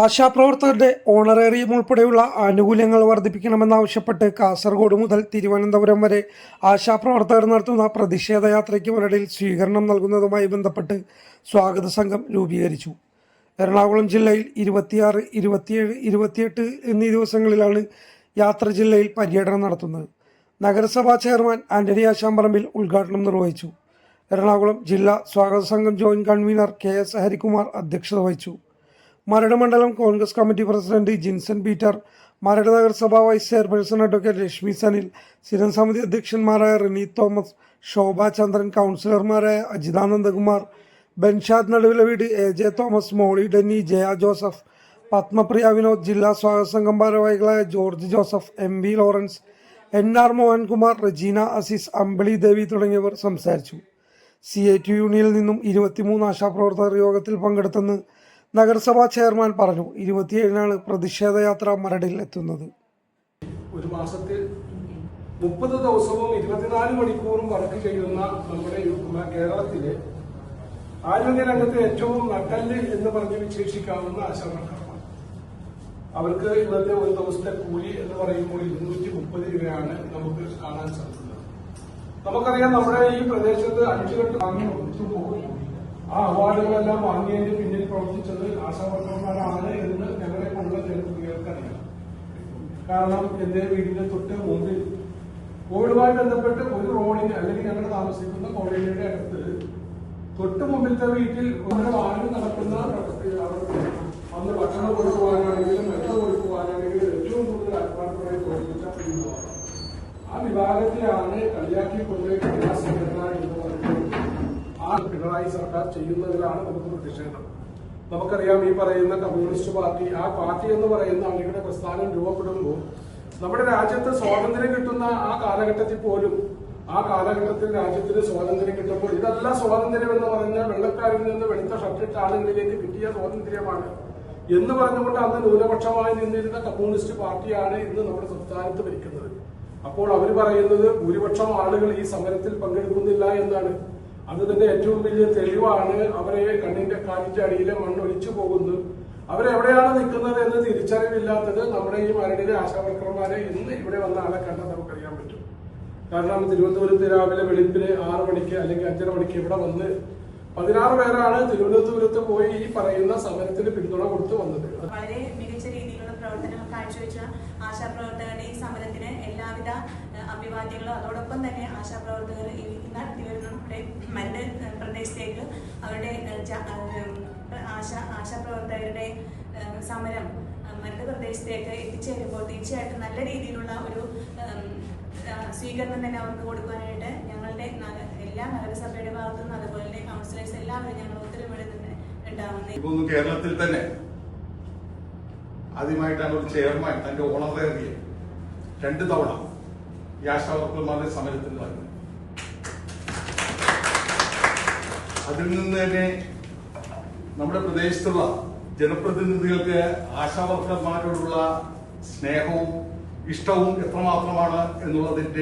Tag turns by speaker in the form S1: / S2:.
S1: ആശാപ്രവർത്തകരുടെ honorarium ഉൾപ്പെടെയുള്ള ആനുകൂല്യങ്ങൾ വർദ്ധിപ്പിക്കണമെന്നാവശ്യപ്പെട്ട് കാസർഗോഡ് മുതൽ തിരുവനന്തപുരം വരെ ആശാപ്രവർത്തകർ നടത്തുന്ന പ്രതിഷേധ യാത്രയ്ക്ക് സ്വീകരണം നൽകുന്നതുമായി ബന്ധപ്പെട്ട് സ്വാഗത സംഘം രൂപീകരിച്ചു. എറണാകുളം ജില്ലയിൽ ഇരുപത്തിയാറ് ഇരുപത്തിയേഴ് ഇരുപത്തിയെട്ട് എന്നീ ദിവസങ്ങളിലാണ് യാത്ര ജില്ലയിൽ പര്യടനം നടത്തുന്നത്. നഗരസഭാ ചെയർമാൻ ആന്റണി ആശാമ്പറമ്പിൽ ഉദ്ഘാടനം നിർവഹിച്ചു. എറണാകുളം ജില്ലാ സ്വാഗത സംഘം joint convener K S Harikumar അധ്യക്ഷത വഹിച്ചു. മരട് മണ്ഡലം Congress committee president Jinson Peter Maradu നഗരസഭാ vice chairperson advocate Reshmi Sanil സ്ഥിരം സമിതി അധ്യക്ഷന്മാരായ റിനി തോമസ് ശോഭാ ചന്ദ്രൻ കൗൺസിലർമാരായ അജിതാനന്ദകുമാർ ബെൻഷാദ് നടുവിലെ വീട് A J Thomas Molly Denny Jaya Joseph Padmapriya Vinod ജില്ലാ സ്വാഗത സംഘം ഭാരവാഹികളായ George Joseph M V Lawrence N R Mohankumar Regina Aziz Ambili Devi തുടങ്ങിയവർ സംസാരിച്ചു. സി ഐ ടി യൂണിയനിൽ നിന്നും ഇരുപത്തിമൂന്ന് ആശാപ്രവർത്തകർ യോഗത്തിൽ പങ്കെടുത്തെന്ന് നഗരസഭാ ചെയർമാൻ പറഞ്ഞു ഇരുപത്തിയേഴിനാണ് പ്രതിഷേധ യാത്ര മരടിൽ എത്തുന്നത്.
S2: ഒരു മാസത്തിൽ മുപ്പത് ദിവസവും ഇരുപത്തിനാല് മണിക്കൂറും വർക്ക് ചെയ്യുന്ന നമ്മുടെ കേരളത്തിലെ ആരോഗ്യരംഗത്ത് ഏറ്റവും നട്ടൽ എന്ന് പറഞ്ഞ് വിശേഷിക്കാവുന്ന ആശാവർക്കർമാർ. അവർക്ക് ഇന്നത്തെ ഒരു ദിവസത്തെ കൂലി എന്ന് പറയുമ്പോൾ ഇരുന്നൂറ്റി മുപ്പത് രൂപയാണ് നമുക്ക് കാണാൻ സാധിക്കുന്നത്. നമുക്കറിയാം നമ്മുടെ ഈ പ്രദേശത്ത് അഞ്ചുകെട്ട് വാങ്ങി ഒത്തു പോകും ആ അവാർഡുകളെല്ലാം വാങ്ങിയതിന്റെ പിന്നിൽ പ്രവർത്തിച്ചത് ആശാവർക്കർമാരാണ് എന്ന് ഞങ്ങളെ പോലുള്ള ജനപ്രതികൾക്കറിയാം കാരണം എന്റെ വീടിന്റെ തൊട്ട് മുമ്പിൽ കോവിഡുമായി ബന്ധപ്പെട്ട് ഒരു റോഡിന് അല്ലെങ്കിൽ ഞങ്ങൾ താമസിക്കുന്ന കോളേജിന്റെ അടുത്ത് തൊട്ട് മുമ്പിലത്തെ വീട്ടിൽ ഒരു വാഹനം നടക്കുന്ന അന്ന് ഭക്ഷണം കൊടുക്കുവാനാണെങ്കിലും വെള്ളം കൊടുക്കുവാനാണെങ്കിലും ഏറ്റവും കൂടുതൽ ആത്മാർത്ഥമായി ഒരു ആ വിഭാഗത്തെയാണ് കളിയാക്കി കൊണ്ടുപോയി കന്യാ പിണറായി സർക്കാർ ചെയ്യുന്നതിലാണ് നമുക്ക് പ്രതിഷേധം. നമുക്കറിയാം ഈ പറയുന്ന കമ്മ്യൂണിസ്റ്റ് പാർട്ടി ആ പാർട്ടി എന്ന് പറയുന്ന അവരുടെ പ്രസ്ഥാനം രൂപപ്പെടുമ്പോൾ നമ്മുടെ രാജ്യത്ത് സ്വാതന്ത്ര്യം കിട്ടുന്ന ആ കാലഘട്ടത്തിൽ പോലും ആ കാലഘട്ടത്തിൽ രാജ്യത്തിന് സ്വാതന്ത്ര്യം കിട്ടുമ്പോൾ ഇതല്ല സ്വാതന്ത്ര്യം എന്ന് പറഞ്ഞാൽ വെള്ളക്കാരിൽ നിന്ന് വെളുത്ത ഷർട്ടിട്ട ആളുകളിലേക്ക് കിട്ടിയ സ്വാതന്ത്ര്യമാണ്. എന്ന് പറഞ്ഞുകൊണ്ട് അന്ന് ന്യൂനപക്ഷമായി നിന്നിരുന്ന കമ്മ്യൂണിസ്റ്റ് പാർട്ടിയാണ് ഇന്ന് നമ്മുടെ സംസ്ഥാനത്ത് ഭരിക്കുന്നത്. അപ്പോൾ അവർ പറയുന്നത് ഭൂരിപക്ഷം ആളുകൾ ഈ സമരത്തിൽ പങ്കെടുക്കുന്നില്ല എന്നാണ്. അത് തന്നെ ഏറ്റവും വലിയ തെളിവാണ് അവരെ കണ്ണിന്റെ കാലിന്റെ അടിയിലെ മണ്ണൊലിച്ചു പോകുന്നു അവരെവിടെയാണ് നിൽക്കുന്നത് എന്ന് തിരിച്ചറിവില്ലാത്തത് നമ്മുടെ ഈ മരടിലെ ആശാവർക്കർമാരെ ഇന്ന് ഇവിടെ വന്ന ആളെ കണ്ടാൽ നമുക്കറിയാൻ പറ്റും. കാരണം തിരുവനന്തപുരത്ത് രാവിലെ വെളുപ്പിന് ആറ് മണിക്ക് അല്ലെങ്കിൽ അഞ്ചര മണിക്ക് ഇവിടെ വന്ന് പതിനാറ് പേരാണ് തിരുവനന്തപുരത്ത് പോയി ഈ പറയുന്ന സമരത്തിന് പിന്തുണ കൊടുത്തു വന്നത്.
S3: വളരെ മികച്ച രീതിയിലുള്ള പ്രവർത്തനം കാഴ്ചവെച്ച ആശാപ്രവർത്തകരുടെ ഈ സമരത്തിന് എല്ലാവിധ ഏഹ്, അതോടൊപ്പം തന്നെ ആശാപ്രവർത്തകർ നടത്തി വരുന്ന നമ്മുടെ മറ്റ് പ്രദേശത്തേക്ക് അവരുടെ ആശാ ആശ ആശാപ്രവർത്തകരുടെ സമരം മരട് പ്രദേശത്തേക്ക് എത്തിച്ചേരുമ്പോൾ തീർച്ചയായിട്ടും നല്ല രീതിയിലുള്ള ഒരു സ്വീകരണം തന്നെ അവർക്ക് കൊടുക്കാനായിട്ട് ഞങ്ങളുടെ എല്ലാ നഗരസഭയുടെ ഭാഗത്തു നിന്നും അതുപോലെ തന്നെ കൗൺസിലേഴ്സ് എല്ലാവരും ഞങ്ങൾ ഉത്തരവിടുന്നുണ്ട്. ഉണ്ടാവുന്നത്
S4: കേരളത്തിൽ തന്നെ ആദ്യമായിട്ടാണ് ഒരു ചെയർമാൻ തന്റെ ഓണറേറിയ രണ്ട് തവണ ഈ ആശാവർക്കർമാരുടെ സമരത്തിൽ അതിൽ നിന്ന് തന്നെ നമ്മുടെ പ്രദേശത്തുള്ള ജനപ്രതിനിധികൾക്ക് ആശാവർക്കർമാരോടുള്ള സ്നേഹവും ഇഷ്ടവും എത്രമാത്രമാണ് എന്നുള്ളതിന്റെ